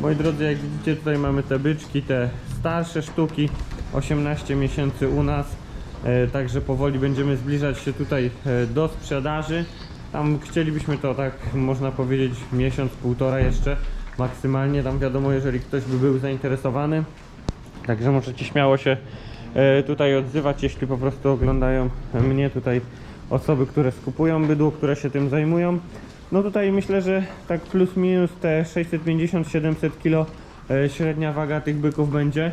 Moi drodzy, jak widzicie tutaj mamy te byczki, te starsze sztuki, 18 miesięcy u nas, e, także powoli będziemy zbliżać się tutaj e, do sprzedaży. Tam chcielibyśmy to tak można powiedzieć miesiąc, półtora jeszcze maksymalnie, tam wiadomo jeżeli ktoś by był zainteresowany. Także możecie śmiało się e, tutaj odzywać, jeśli po prostu oglądają mnie tutaj osoby, które skupują bydło, które się tym zajmują. No tutaj myślę, że tak plus minus te 650-700 kg e, średnia waga tych byków będzie.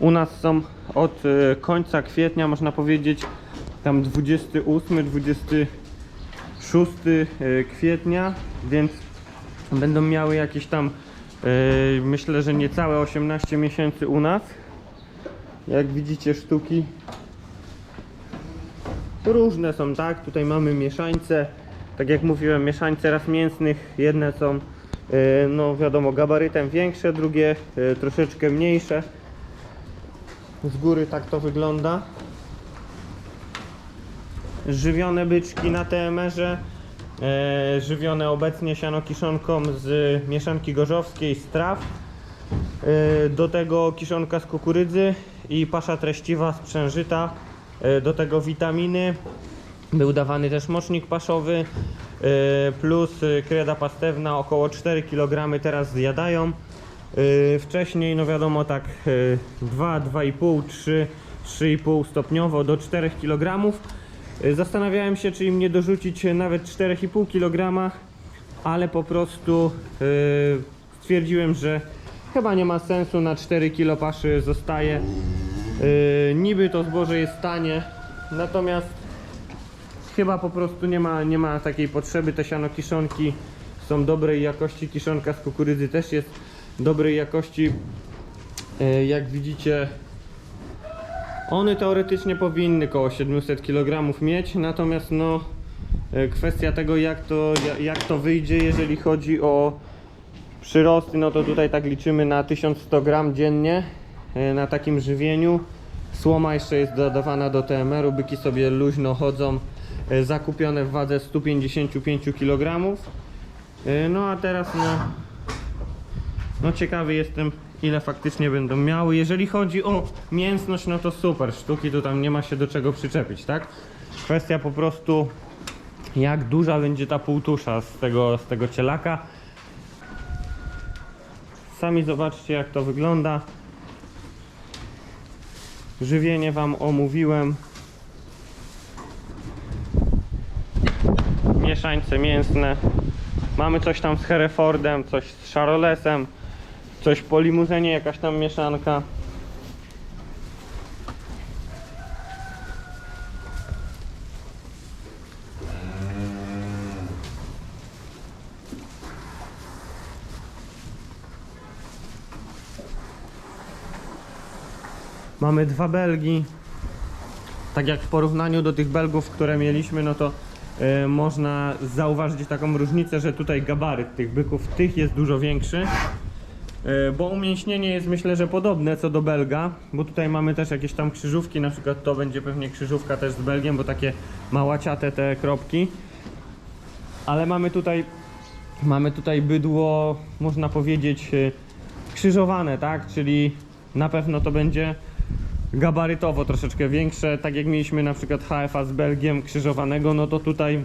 U nas są od e, końca kwietnia, można powiedzieć, tam 28, 26 e, kwietnia, więc będą miały jakieś tam, myślę, że niecałe 18 miesięcy u nas. Jak widzicie, sztuki różne są, tak? Tutaj mamy mieszańce, tak jak mówiłem, mieszańce raz mięsnych. Jedne są, e, no wiadomo, gabarytem większe, drugie e, troszeczkę mniejsze. Z góry tak to wygląda. Żywione byczki na TMR-ze. E, żywione obecnie sianokiszonką z mieszanki gorzowskiej z traw. E, do tego kiszonka z kukurydzy i pasza treściwa z przężyta. E, do tego witaminy. Był dawany też mocznik paszowy e, plus e, kreda pastewna około 4 kg teraz zjadają. E, Wcześniej no wiadomo tak e, 2, 2,5, 3, 3,5 stopniowo do 4 kg. E, Zastanawiałem się czy im nie dorzucić nawet 4,5 kg, ale po prostu e, stwierdziłem, że chyba nie ma sensu na 4 kg paszy zostaje. Yy, niby to zboże jest tanie, natomiast chyba po prostu nie ma, nie ma takiej potrzeby. Te siano kiszonki są dobrej jakości, kiszonka z kukurydzy też jest dobrej jakości. Yy, jak widzicie, one teoretycznie powinny koło 700 kg mieć, natomiast no yy, kwestia tego jak to, ja- jak to wyjdzie, jeżeli chodzi o przyrosty, no to tutaj tak liczymy na 1100 gram dziennie na takim żywieniu. Słoma jeszcze jest dodawana do TMR-u, byki sobie luźno chodzą, e, zakupione w wadze 155 kg. E, No a teraz no, no ciekawy jestem ile faktycznie będą miały. Jeżeli chodzi o mięsność, no to super, sztuki to tam nie ma się do czego przyczepić, tak? Kwestia po prostu jak duża będzie ta półtusza z tego, z tego cielaka. Sami zobaczcie jak to wygląda. Żywienie Wam omówiłem. Mieszańce mięsne. Mamy coś tam z Herefordem, coś z Charolesem, coś po limuzynie, jakaś tam mieszanka. Mamy dwa Belgi. Tak jak w porównaniu do tych Belgów, które mieliśmy, no to e, można zauważyć taką różnicę, że tutaj gabaryt tych byków, tych jest dużo większy. E, bo umięśnienie jest myślę, że podobne co do Belga, bo tutaj mamy też jakieś tam krzyżówki, na przykład to będzie pewnie krzyżówka też z Belgiem, bo takie małaciate te kropki. Ale mamy tutaj mamy tutaj bydło, można powiedzieć, e, krzyżowane, tak? Czyli na pewno to będzie gabarytowo troszeczkę większe, tak jak mieliśmy na przykład HFA z Belgiem krzyżowanego, no to tutaj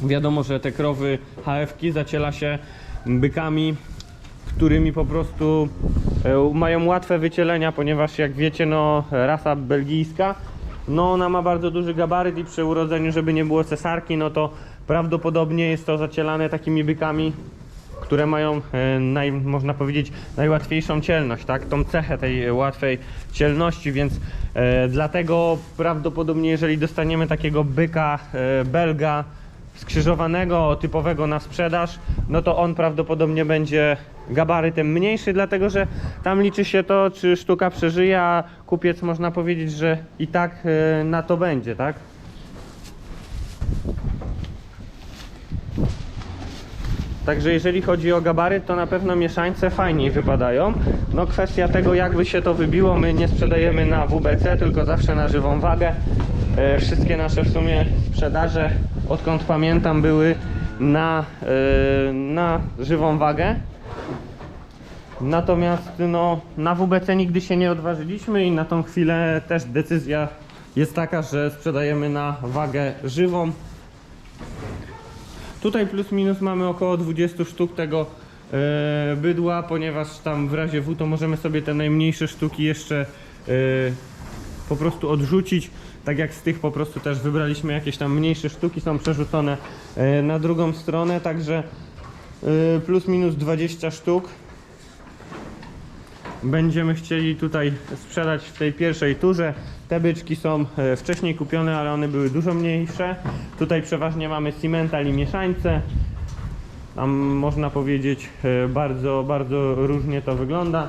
wiadomo, że te krowy HF-ki zaciela się bykami, którymi po prostu e, mają łatwe wycielenia, ponieważ jak wiecie, no rasa belgijska, no ona ma bardzo duży gabaryt i przy urodzeniu, żeby nie było cesarki, no to prawdopodobnie jest to zacielane takimi bykami, które mają, e, naj, można powiedzieć, najłatwiejszą cielność, tak? Tą cechę tej łatwej cielności, więc e, dlatego prawdopodobnie, jeżeli dostaniemy takiego byka e, belga skrzyżowanego, typowego na sprzedaż, no to on prawdopodobnie będzie gabarytem mniejszy, dlatego że tam liczy się to, czy sztuka przeżyje, a kupiec można powiedzieć, że i tak na to będzie, tak? Także jeżeli chodzi o gabaryt, to na pewno mieszańce fajniej wypadają. No kwestia tego, jakby się to wybiło, my nie sprzedajemy na WBC, tylko zawsze na żywą wagę. E, wszystkie nasze w sumie sprzedaże, odkąd pamiętam, były na, yy, na żywą wagę. Natomiast no, na WBC nigdy się nie odważyliśmy i na tą chwilę też decyzja jest taka, że sprzedajemy na wagę żywą. Tutaj plus minus mamy około 20 sztuk tego e, bydła, ponieważ tam w razie W to możemy sobie te najmniejsze sztuki jeszcze e, po prostu odrzucić. Tak jak z tych po prostu też wybraliśmy jakieś tam mniejsze sztuki, są przerzucone e, na drugą stronę, także plus minus 20 sztuk będziemy chcieli tutaj sprzedać w tej pierwszej turze. Te byczki są e, wcześniej kupione, ale one były dużo mniejsze. Tutaj przeważnie mamy cimental i mieszańce. Tam można powiedzieć e, bardzo, bardzo różnie to wygląda.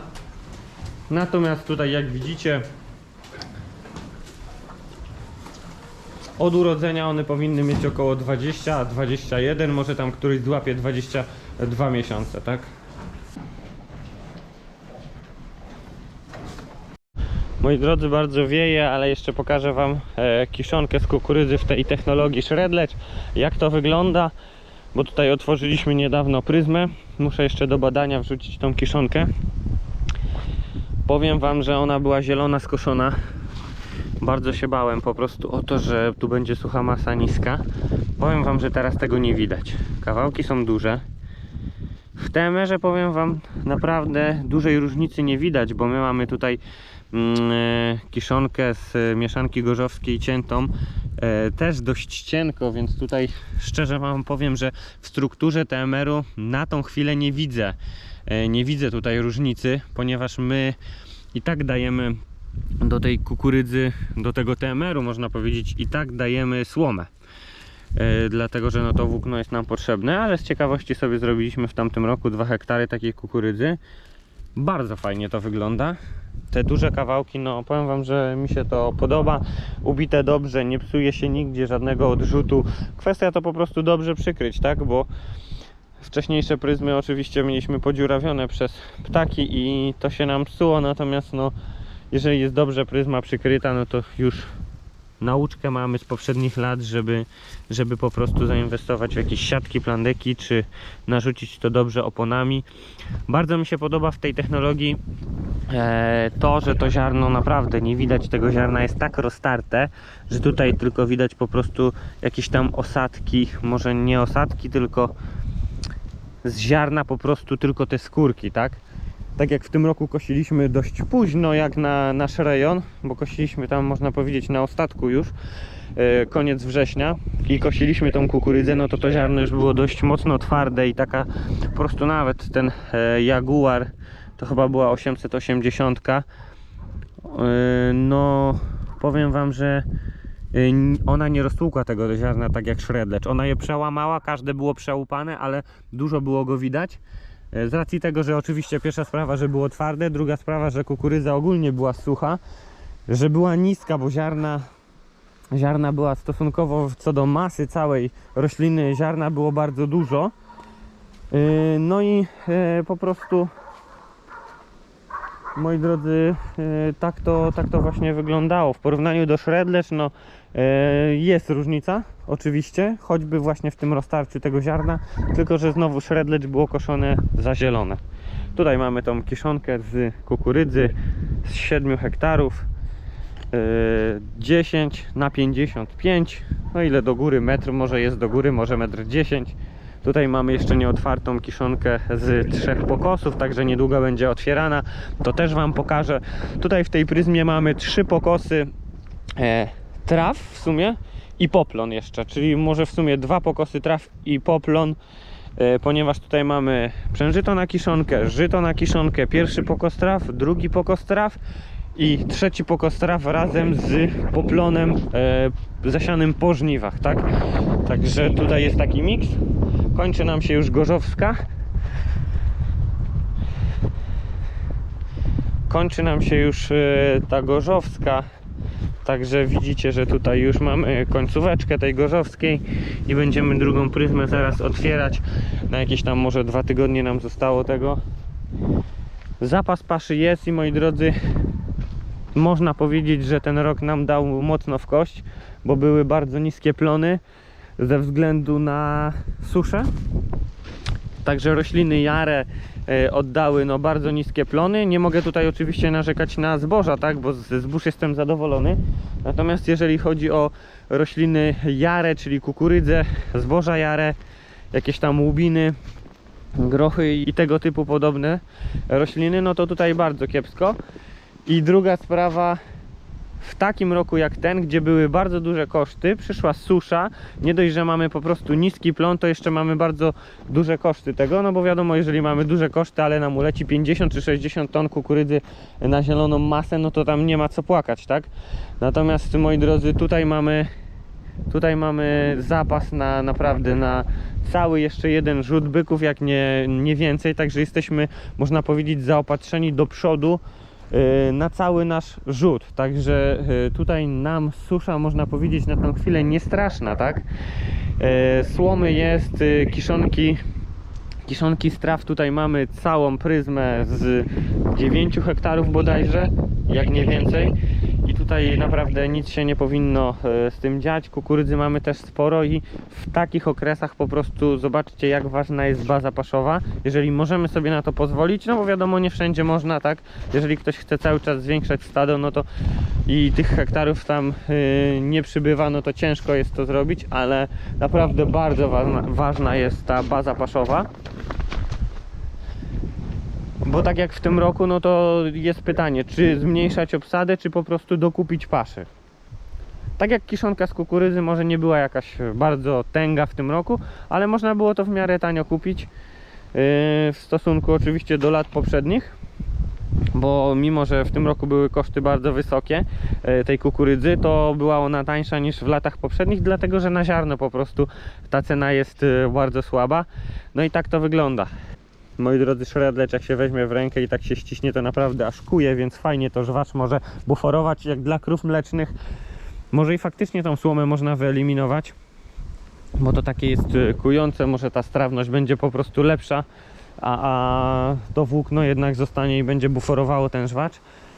Natomiast tutaj jak widzicie od urodzenia one powinny mieć około 20, 21, może tam któryś złapie 22 miesiące, tak? Moi drodzy, bardzo wieje, ale jeszcze pokażę Wam e, kiszonkę z kukurydzy w tej technologii Shredlecz. Jak to wygląda, bo tutaj otworzyliśmy niedawno pryzmę. Muszę jeszcze do badania wrzucić tą kiszonkę. Powiem Wam, że ona była zielona, skoszona. Bardzo się bałem po prostu o to, że tu będzie sucha masa niska. Powiem Wam, że teraz tego nie widać. Kawałki są duże. W TMR-ze powiem Wam, naprawdę dużej różnicy nie widać, bo my mamy tutaj mm, e, kiszonkę z e, mieszanki gorzowskiej ciętą. E, też dość cienko, więc tutaj szczerze Wam powiem, że w strukturze TMR-u na tą chwilę nie widzę nie widzę tutaj różnicy, ponieważ my i tak dajemy do tej kukurydzy, do tego TMR-u można powiedzieć i tak dajemy słomę dlatego że no to włókno jest nam potrzebne, ale z ciekawości sobie zrobiliśmy w tamtym roku 2 hektary takiej kukurydzy. Bardzo fajnie to wygląda. Te duże kawałki, no powiem Wam, że mi się to podoba. Ubite dobrze, nie psuje się nigdzie żadnego odrzutu. Kwestia to po prostu dobrze przykryć, tak? Bo wcześniejsze pryzmy oczywiście mieliśmy podziurawione przez ptaki i to się nam psuło, natomiast no jeżeli jest dobrze pryzma przykryta, no to już nauczkę mamy z poprzednich lat, żeby, żeby po prostu zainwestować w jakieś siatki, plandeki, czy narzucić to dobrze oponami. Bardzo mi się podoba w tej technologii e, to, że to ziarno naprawdę nie widać tego ziarna, jest tak roztarte, że tutaj tylko widać po prostu jakieś tam osadki, może nie osadki, tylko z ziarna po prostu tylko te skórki, tak? Tak jak w tym roku kosiliśmy dość późno jak na nasz rejon, bo kosiliśmy tam można powiedzieć na ostatku już, e, koniec września i kosiliśmy tą kukurydzę, no to to ziarno już było dość mocno twarde i taka po prostu nawet ten e, Jaguar to chyba była 880 e, no powiem wam, że ona nie roztłukła tego ziarna tak jak szredlecz. Ona je przełamała, każde było przełupane, ale dużo było go widać. E, Z racji tego, że oczywiście pierwsza sprawa, że było twarde, druga sprawa, że kukurydza ogólnie była sucha, że była niska, bo ziarna, ziarna była stosunkowo co do masy całej rośliny, ziarna było bardzo dużo. Yy, No i e, po prostu moi drodzy, e, tak to, tak to właśnie wyglądało. W porównaniu do Shredlecz, no e, jest różnica, oczywiście, choćby właśnie w tym roztarciu tego ziarna, tylko że znowu Shredlecz było koszone za zielone. Tutaj mamy tą kiszonkę z kukurydzy z 7 hektarów. e, 10 na 55 no ile do góry metr może jest do góry może metr 10 Tutaj mamy jeszcze nieotwartą kiszonkę z trzech pokosów, także niedługo będzie otwierana. To też Wam pokażę. Tutaj w tej pryzmie mamy trzy pokosy e, traw w sumie i poplon jeszcze, czyli może w sumie dwa pokosy traw i poplon, e, ponieważ tutaj mamy przężyto na kiszonkę, żyto na kiszonkę, pierwszy pokos traw, drugi pokos traw i trzeci pokos traw razem z poplonem e, zasianym po żniwach, tak? Także tutaj jest taki miks. Kończy nam się już Gorzowska. Kończy nam się już e, ta Gorzowska. Także widzicie, że tutaj już mamy końcóweczkę tej Gorzowskiej i będziemy drugą pryzmę zaraz otwierać. Na jakieś tam może dwa tygodnie nam zostało tego. Zapas paszy jest i moi drodzy, można powiedzieć, że ten rok nam dał mocno w kość, bo były bardzo niskie plony. ze względu na suszę. Także rośliny jare oddały no, bardzo niskie plony. Nie mogę tutaj oczywiście narzekać na zboża, tak, bo ze zbóż jestem zadowolony. Natomiast jeżeli chodzi o rośliny jare, czyli kukurydzę, zboża jare, jakieś tam łubiny, grochy i tego typu podobne rośliny, no to tutaj bardzo kiepsko. I druga sprawa, w takim roku jak ten, gdzie były bardzo duże koszty, przyszła susza, nie dość, że mamy po prostu niski plon, to jeszcze mamy bardzo duże koszty tego, no bo wiadomo, jeżeli mamy duże koszty, ale nam uleci 50 czy 60 ton kukurydzy na zieloną masę, no to tam nie ma co płakać, tak? Natomiast moi drodzy, tutaj mamy Tutaj mamy zapas na naprawdę na cały jeszcze jeden rzut byków, jak nie, nie więcej, także jesteśmy, można powiedzieć, zaopatrzeni do przodu na cały nasz rzut. Także yy, tutaj nam susza, można powiedzieć, na tę chwilę nie straszna, tak? Yy, Słomy jest, kiszonki Kiszonki straw tutaj mamy całą pryzmę z 9 hektarów bodajże, jak nie więcej. Tutaj naprawdę nic się nie powinno e, z tym dziać. Kukurydzy mamy też sporo i w takich okresach po prostu zobaczcie jak ważna jest baza paszowa. Jeżeli możemy sobie na to pozwolić, no bo wiadomo nie wszędzie można, tak? Jeżeli ktoś chce cały czas zwiększać stado, no to i tych hektarów tam y, nie przybywa, no to ciężko jest to zrobić, ale naprawdę bardzo ważna, ważna jest ta baza paszowa. Bo tak jak w tym roku, no to jest pytanie, czy zmniejszać obsadę, czy po prostu dokupić paszy. Tak jak kiszonka z kukurydzy może nie była jakaś bardzo tęga w tym roku, ale można było to w miarę tanio kupić yy, w stosunku oczywiście do lat poprzednich. Bo mimo, że w tym roku były koszty bardzo wysokie yy, tej kukurydzy, to była ona tańsza niż w latach poprzednich, dlatego że na ziarno po prostu ta cena jest yy, bardzo słaba. No i tak to wygląda. Moi drodzy, szredlecz jak się weźmie w rękę i tak się ściśnie, to naprawdę aż kuje, więc fajnie to żwacz może buforować jak dla krów mlecznych. Może i faktycznie tą słomę można wyeliminować, bo to takie jest y, kujące, może ta strawność będzie po prostu lepsza, a, a to włókno jednak zostanie i będzie buforowało ten żwacz.